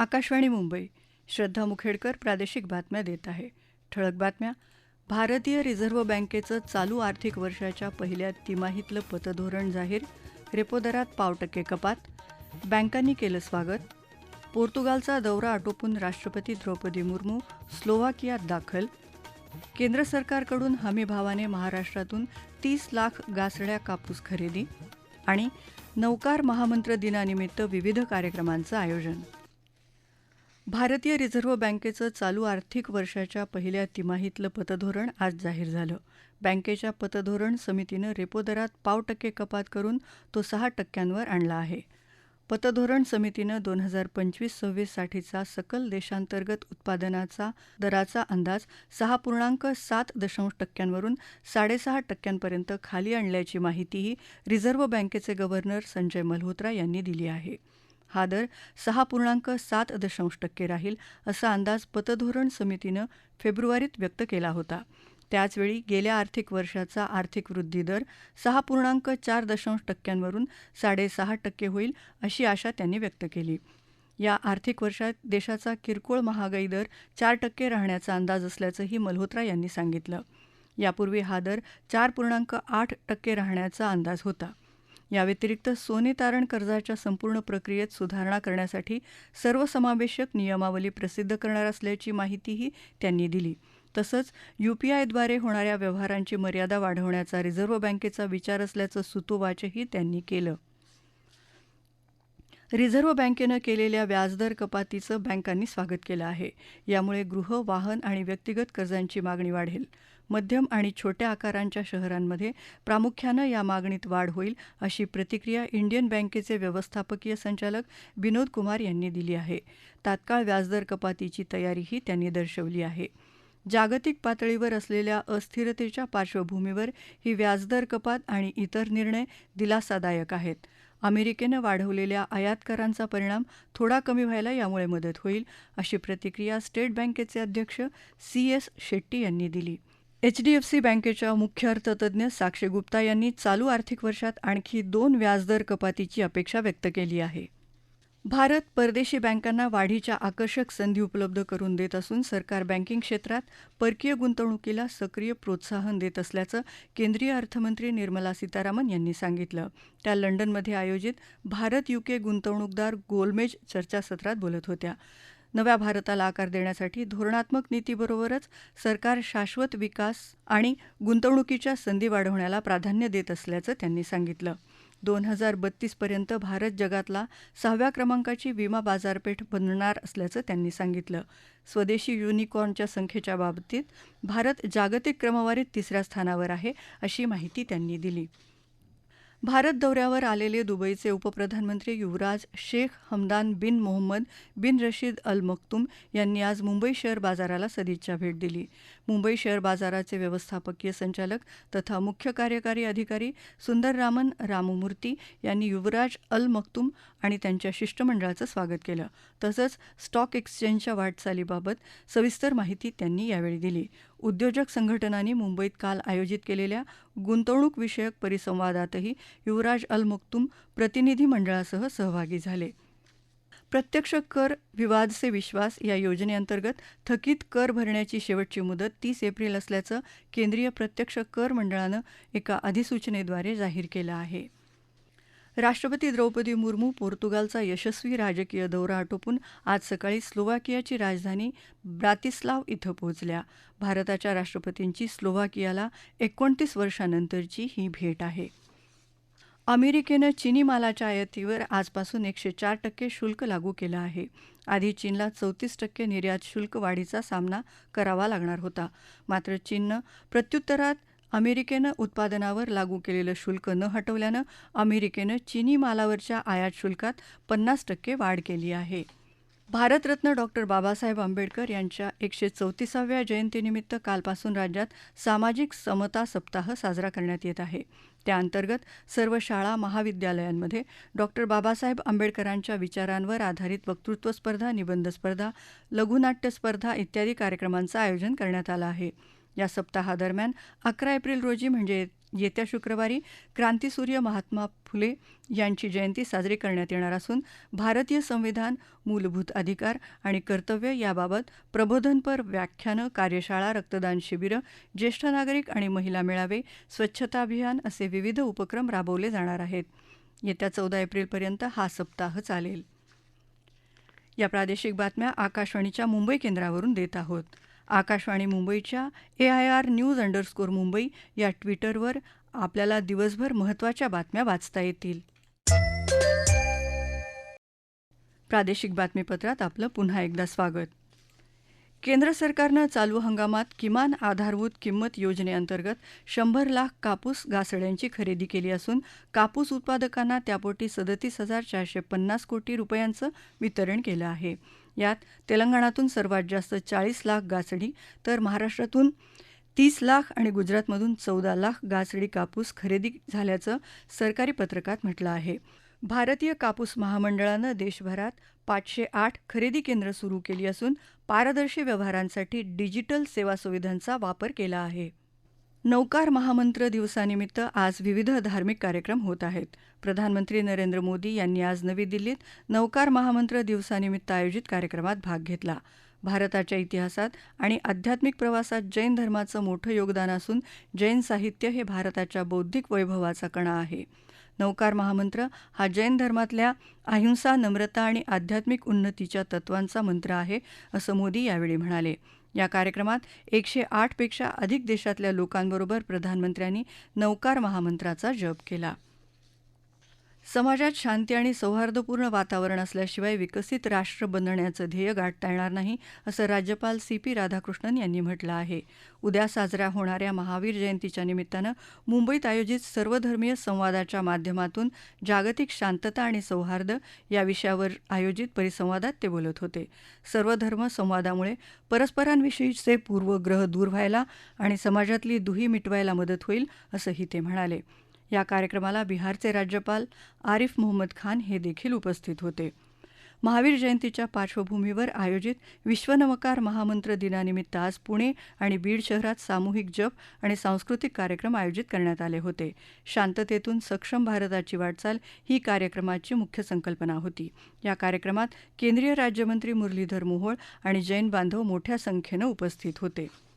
आकाशवाणी मुंबई. श्रद्धा मुखेडकर प्रादेशिक बातम्या देत आहे. ठळक बातम्या. भारतीय रिझर्व्ह बँकेचं चालू आर्थिक वर्षाच्या पहिल्या तिमाहीतलं पतधोरण जाहीर. रेपो दरात पाव टक्के कपात. बँकांनी केलं स्वागत. पोर्तुगालचा दौरा आटोपून राष्ट्रपती द्रौपदी मुर्मू स्लोवाकियात दाखल. केंद्र सरकारकडून हमीभावाने महाराष्ट्रातून तीस लाख गासड्या कापूस खरेदी. आणि नौकार महामंत्र दिनानिमित्त विविध कार्यक्रमांचं आयोजन. भारतीय रिझर्व्ह बँकेचं चालू आर्थिक वर्षाच्या पहिल्या तिमाहीतलं पतधोरण आज जाहीर झालं. बँकेच्या पतधोरण समितीनं रेपो दरात पाव टक्के कपात करून तो सहा टक्क्यांवर आणला आहे. पतधोरण समितीनं दोन हजार पंचवीस सव्वीससाठीचा सकल देशांतर्गत उत्पादनाचा दराचा अंदाज सहा पूर्णांक सात दशांश टक्क्यांवरून साडेसहा टक्क्यांपर्यंत खाली आणल्याची माहितीही रिझर्व्ह बँकेचे गव्हर्नर संजय मल्होत्रा यांनी दिली आहे. हा दर सहा पूर्णांक सात दशांश टक्के राहील असा अंदाज पतधोरण समितीनं फेब्रुवारीत व्यक्त केला होता. त्याचवेळी गेल्या आर्थिक वर्षाचा आर्थिक वृद्धी दर सहा पूर्णांक चार दशांश टक्क्यांवरून साडेसहा टक्के होईल अशी आशा त्यांनी व्यक्त केली. या आर्थिक वर्षात देशाचा किरकोळ महागाई दर चार टक्के राहण्याचा अंदाज असल्याचंही मल्होत्रा यांनी सांगितलं. यापूर्वी हा दर चार पूर्णांक आठ टक्के राहण्याचा अंदाज होता. याव्यतिरिक्त सोने तारण कर्जाच्या संपूर्ण प्रक्रियेत सुधारणा करण्यासाठी सर्वसमावेशक नियमावली प्रसिद्ध करणार असल्याची माहितीही त्यांनी दिली. तसंच युपीआयद्वारे होणाऱ्या व्यवहारांची मर्यादा वाढवण्याचा रिझर्व्ह बँकेचा विचार असल्याचं सुतोवाचही त्यांनी केलं. रिझर्व्ह बँकेनं केलेल्या व्याजदर कपातीचं बँकांनी स्वागत केलं आहे. यामुळे गृह वाहन आणि व्यक्तिगत कर्जांची मागणी वाढेल. मध्यम आणि छोट्या आकारांच्या शहरांमध्ये प्रामुख्यानं या मागणीत वाढ होईल अशी प्रतिक्रिया इंडियन बँकेचे व्यवस्थापकीय संचालक विनोद कुमार यांनी दिली आहे. तात्काळ व्याजदर कपातीची तयारीही त्यांनी दर्शवली आहे. जागतिक पातळीवर असलेल्या अस्थिरतेच्या पार्श्वभूमीवर ही व्याजदर कपात आणि इतर निर्णय दिलासादायक आहेत. अमेरिकेनं वाढवलेल्या आयात करांचा परिणाम थोडा कमी व्हायला यामुळे मदत होईल अशी प्रतिक्रिया स्टेट बँकेचे अध्यक्ष सी एस शेट्टी यांनी दिली. एचडीएफसी बँकेच्या मुख्य अर्थतज्ज्ञ साक्षी गुप्ता यांनी चालू आर्थिक वर्षात आणखी दोन व्याजदर कपातीची अपेक्षा व्यक्त केली आहे. भारत परदेशी बँकांना वाढीच्या आकर्षक संधी उपलब्ध करून देत असून सरकार बँकिंग क्षेत्रात परकीय गुंतवणुकीला सक्रिय प्रोत्साहन देत असल्याचं केंद्रीय अर्थमंत्री निर्मला सीतारामन यांनी सांगितलं. त्या लंडनमध्ये आयोजित भारत युके गुंतवणूकदार गोलमेज चर्चासत्रात बोलत होत्या. नव्या भारताला आकार देण्यासाठी धोरणात्मक नीतीबरोबरच सरकार शाश्वत विकास आणि गुंतवणुकीच्या संधी वाढवण्याला प्राधान्य देत असल्याचं त्यांनी सांगितलं. दोन हजार बत्तीसपर्यंत भारत जगातला सहाव्या क्रमांकाची विमा बाजारपेठ बनणार असल्याचं त्यांनी सांगितलं. स्वदेशी युनिकॉर्नच्या संख्येच्या बाबतीत भारत जागतिक क्रमवारीत तिसऱ्या स्थानावर आहे अशी माहिती त्यांनी दिली. भारत दौऱ्यावर आलेले दुबईचे उपप्रधानमंत्री युवराज शेख हमदान बिन मोहम्मद बिन रशीद अल मक्तूम यांनी आज मुंबई शेअर बाजाराला सदिच्छा भेट दिली. मुंबई शेअर बाजाराचे व्यवस्थापकीय संचालक तथा मुख्य कार्यकारी अधिकारी सुंदर रामन राममूर्ती यांनी युवराज अल मक्तूम आणि त्यांच्या शिष्टमंडळाचं स्वागत केलं. तसंच स्टॉक एक्सचेंजच्या वाटचालीबाबत सविस्तर माहिती त्यांनी यावेळी दिली. उद्योजक संघटनांनी मुंबईत काल आयोजित केलेल्या गुंतवणूक विषयक परिसंवादातही युवराज अल मक्तूम प्रतिनिधी मंडळासह सहभागी झाले. प्रत्यक्ष कर विवाद से विश्वास या योजनेअंतर्गत थकीत कर भरण्याची शेवटची मुदत तीस एप्रिल असल्याचं केंद्रीय प्रत्यक्ष कर मंडळानं एका अधिसूचनेद्वारे जाहीर केलं आहे. राष्ट्रपती द्रौपदी मुर्मू पोर्तुगालचा यशस्वी राजकीय दौरा आटोपून आज सकाळी स्लोवाकियाची राजधानी ब्रातिस्लाव इथं पोहोचल्या. भारताच्या राष्ट्रपतींची स्लोवाकियाला एकोणतीस वर्षांनंतरची ही भेट आहे. अमेरिकेनं चिनी मालाच्या आयातीवर आजपासून एकशे चार टक्के शुल्क लागू केलं आहे. आधी चीनला चौतीस टक्के निर्यात शुल्क वाढीचा सामना करावा लागणार होता. मात्र चीननं प्रत्युत्तरात अमेरिकेनं उत्पादनावर लागू केलेलं शुल्क न हटवल्यानं अमेरिकेनं चिनी मालावरच्या आयात शुल्कात पन्नास टक्के वाढ केली आहे. भारतरत्न डॉक्टर बाबासाहेब आंबेडकर यांच्या एकशे चौतीसाव्या जयंतीनिमित्त कालपासून राज्यात सामाजिक समता सप्ताह साजरा करण्यात येत आहे. त्याअंतर्गत सर्व शाळा महाविद्यालयांमध्ये डॉक्टर बाबासाहेब आंबेडकरांच्या विचारांवर आधारित वक्तृत्व स्पर्धा निबंध स्पर्धा लघुनाट्य स्पर्धा इत्यादी कार्यक्रमांचं आयोजन करण्यात आलं आहे. या सप्ताहादरम्यान अकरा एप्रिल रोजी म्हणजे येत्या शुक्रवारी क्रांतीसूर्य महात्मा फुले यांची जयंती साजरी करण्यात येणार असून भारतीय संविधान मूलभूत अधिकार आणि कर्तव्य याबाबत प्रबोधनपर व्याख्यानं कार्यशाळा रक्तदान शिबिरं ज्येष्ठ नागरिक आणि महिला मेळावे स्वच्छता अभियान असे विविध उपक्रम राबवले जाणार आहेत. येत्या चौदा एप्रिलपर्यंत हा सप्ताह चालेल. या प्रादेशिक बातम्या आकाशवाणीच्या मुंबई केंद्रावरून देत आहोत. आकाशवाणी मुंबईच्या A I R news underscore Mumbai या ट्विटरवर आपल्याला दिवसभर महत्त्वाच्या बातम्या वाचता येतील. प्रादेशिक बातमीपत्रात आपलं पुन्हा एकदा स्वागत. केंद्र सरकारनं चालू हंगामात किमान आधारभूत किंमत योजनेअंतर्गत शंभर लाख कापूस गासड्यांची खरेदी केली असून कापूस उत्पादकांना त्यापोटी सदतीस हजार चारशे पन्नास कोटी रुपयांचं वितरण केलं आहे. यात तेलंगणातून सर्वात जास्त चाळीस लाख गासडी तर महाराष्ट्रातून तीस लाख आणि गुजरातमधून चौदा लाख गासडी कापूस खरेदी झाल्याचं सरकारी पत्रकात म्हटलं आहे. भारतीय कापूस महामंडळानं देशभरात पाचशे आठ खरेदी केंद्र सुरू केली असून पारदर्शी व्यवहारांसाठी डिजिटल सेवा सुविधांचा वापर केला आहे. नौकार महामंत्र दिवसानिमित्त आज विविध धार्मिक कार्यक्रम होत आहेत. प्रधानमंत्री नरेंद्र मोदी यांनी आज नवी दिल्लीत नौकार महामंत्र दिवसानिमित्त आयोजित कार्यक्रमात भाग घेतला. भारताच्या इतिहासात आणि आध्यात्मिक प्रवासात जैन धर्माचं मोठं योगदान असून जैन साहित्य हे भारताच्या बौद्धिक वैभवाचा कणा आहे. नौकार महामंत्र हा जैन धर्मातल्या अहिंसा नम्रता आणि आध्यात्मिक उन्नतीच्या तत्वांचा मंत्र आहे असं मोदी यावेळी म्हणाले. या कार्यक्रमात एकशे आठपेक्षा अधिक देशातल्या लोकांबरोबर प्रधानमंत्र्यांनी नौकार महामंत्राचा जप केला. समाजात शांती आणि सौहार्दपूर्ण वातावरण असल्याशिवाय विकसित राष्ट्र बनण्याचं ध्येय गाठता येणार नाही असं राज्यपाल सी पी राधाकृष्णन यांनी म्हटलं आहे. उद्या साजऱ्या होणाऱ्या महावीर जयंतीच्या निमित्तानं मुंबईत आयोजित सर्वधर्मीय संवादाच्या माध्यमातून जागतिक शांतता आणि सौहार्द या विषयावर आयोजित परिसंवादात ते बोलत होते. सर्वधर्म संवादामुळे परस्परांविषयीचे पूर्वग्रह दूर व्हायला आणि समाजातली दुही मिटवायला मदत होईल असंही ते म्हणाले. या कार्यक्रमाला बिहारचे राज्यपाल आरिफ मोहम्मद खान हे देखील उपस्थित होते. महावीर जयंतीच्या पार्श्वभूमीवर आयोजित विश्वनमकार महामंत्र दिनानिमित्त आज पुणे आणि बीड शहरात सामूहिक जप आणि सांस्कृतिक कार्यक्रम आयोजित करण्यात आले होते. शांततेतून सक्षम भारताची वाटचाल ही कार्यक्रमाची मुख्य संकल्पना होती. या कार्यक्रमात केंद्रीय राज्यमंत्री मुरलीधर मोहोळ आणि जैन बांधव मोठ्या संख्येनं उपस्थित होते.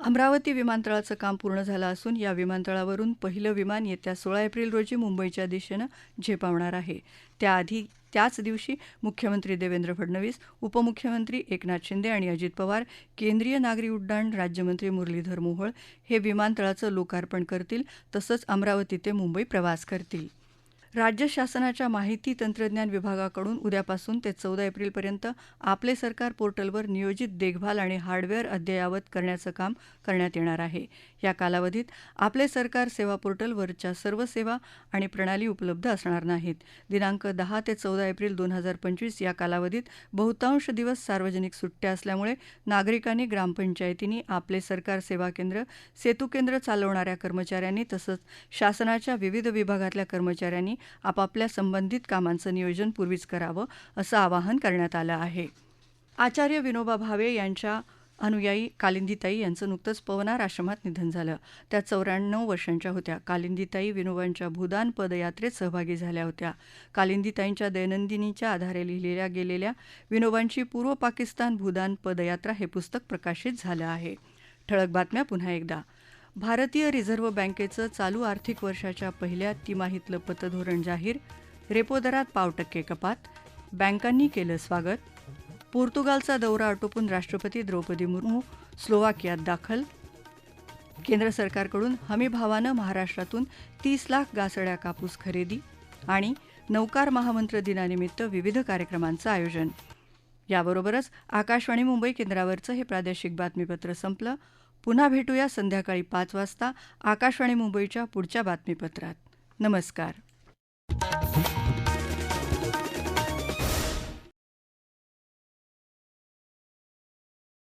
अमरावती विमानतळाचं काम पूर्ण झालं असून या विमानतळावरून पहिलं विमान येत्या सोळा एप्रिल रोजी मुंबईच्या दिशेनं झेपावणार आहे. त्याआधी त्याच दिवशी मुख्यमंत्री देवेंद्र फडणवीस उपमुख्यमंत्री एकनाथ शिंदे आणि अजित पवार केंद्रीय नागरी उड्डाण राज्यमंत्री मुरलीधर मोहोळ हे विमानतळाचं लोकार्पण करतील तसंच अमरावती ते मुंबई प्रवास करतील. राज्य शासनाच्या माहिती तंत्रज्ञान विभागाकडून उद्यापासून ते चौदा एप्रिलपर्यंत आपले सरकार पोर्टलवर नियोजित देखभाल आणि हार्डवेअर अद्ययावत करण्याचं काम करण्यात येणार आहे. या कालावधीत आपले सरकार सेवा पोर्टलवरच्या सर्व सेवा आणि प्रणाली उपलब्ध असणार नाहीत. दिनांक दहा ते चौदा एप्रिल दोन हजार पंचवीस या कालावधीत बहुतांश दिवस सार्वजनिक सुट्ट्या असल्यामुळे नागरिकांनी ग्रामपंचायतींनी आपले सरकार सेवा केंद्र सेतू केंद्र चालवणाऱ्या कर्मचाऱ्यांनी तसंच शासनाच्या विविध विभागातल्या कर्मचाऱ्यांनी आपापल्या संबंधित कामांचं नियोजन पूर्वीच करावं असं आवाहन करण्यात आलं आहे. आचार्य विनोबा भावे यांच्या अनुयायी कालिंदीताई यांचं नुकतंच पवनार आश्रमात निधन झालं. त्या चौऱ्याण्णव वर्षांच्या होत्या. कालिंदीताई विनोबांच्या भूदान पदयात्रेत सहभागी झाल्या होत्या. कालिंदीताईंच्या दैनंदिनीच्या आधारे लिहिलेल्या गेलेल्या विनोबांची पूर्व पाकिस्तान भूदान पदयात्रा हे पुस्तक प्रकाशित झालं आहे. ठळक बातम्या पुन्हा एकदा. भारतीय रिझर्व्ह बँकेचं चालू आर्थिक वर्षाच्या पहिल्या तिमाहीतलं पतधोरण जाहीर. रेपो दरात पाव टक्के कपात. बँकांनी केलं स्वागत. पोर्तुगालचा दौरा आटोपून राष्ट्रपती द्रौपदी मुर्मू स्लोवाकियात दाखल. केंद्र सरकारकडून हमीभावानं महाराष्ट्रातून तीस लाख गासड्या कापूस खरेदी आणि नौकार महामंत्र दिनानिमित्त विविध कार्यक्रमांचं आयोजन. याबरोबरच आकाशवाणी मुंबई केंद्रावरचं हे प्रादेशिक बातमीपत्र संपलं. पुन्हा भेटूया संध्याकाळी पाच वाजता आकाशवाणी मुंबईच्या पुढच्या बातमीपत्रात. नमस्कार.